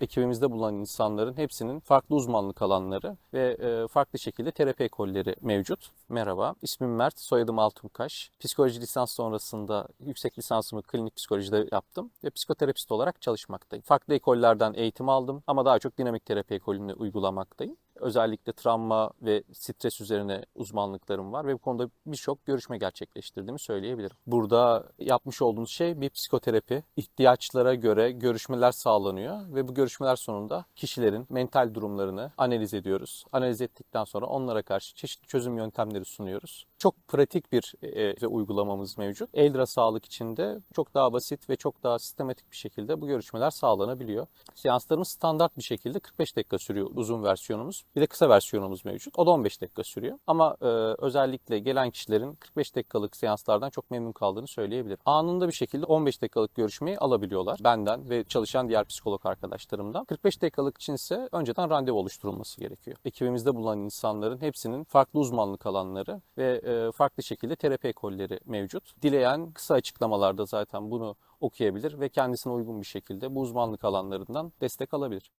Ekibimizde bulunan insanların hepsinin farklı uzmanlık alanları ve e, farklı şekilde terapi ekolleri mevcut. Merhaba, ismim Mert, soyadım Altunkaş. Psikoloji lisans sonrasında yüksek lisansımı klinik psikolojide yaptım ve psikoterapist olarak çalışmaktayım. Farklı ekollerden eğitim aldım ama daha çok dinamik terapi ekolünü uygulamaktayım. Özellikle travma ve stres üzerine uzmanlıklarım var ve bu konuda birçok görüşme gerçekleştirdiğimi söyleyebilirim. Burada yapmış olduğumuz şey bir psikoterapi. İhtiyaçlara göre görüşmeler sağlanıyor ve bu görüşmeler sonunda kişilerin mental durumlarını analiz ediyoruz. Analiz ettikten sonra onlara karşı çeşitli çözüm yöntemleri sunuyoruz. Çok pratik bir e, uygulamamız mevcut. Eldra Sağlık içinde çok daha basit ve çok daha sistematik bir şekilde bu görüşmeler sağlanabiliyor. Seanslarımız standart bir şekilde 45 dakika sürüyor uzun versiyonumuz. Bir de kısa versiyonumuz mevcut. O da 15 dakika sürüyor. Ama e, özellikle gelen kişilerin 45 dakikalık seanslardan çok memnun kaldığını söyleyebilirim. Anında bir şekilde 15 dakikalık görüşmeyi alabiliyorlar. Benden ve çalışan diğer psikolog arkadaşlarımdan. 45 dakikalık için ise önceden randevu oluşturulması gerekiyor. Ekibimizde bulunan insanların hepsinin farklı uzmanlık alanları ve e, farklı şekilde terapi ekolleri mevcut. Dileyen kısa açıklamalarda zaten bunu okuyabilir ve kendisine uygun bir şekilde bu uzmanlık alanlarından destek alabilir.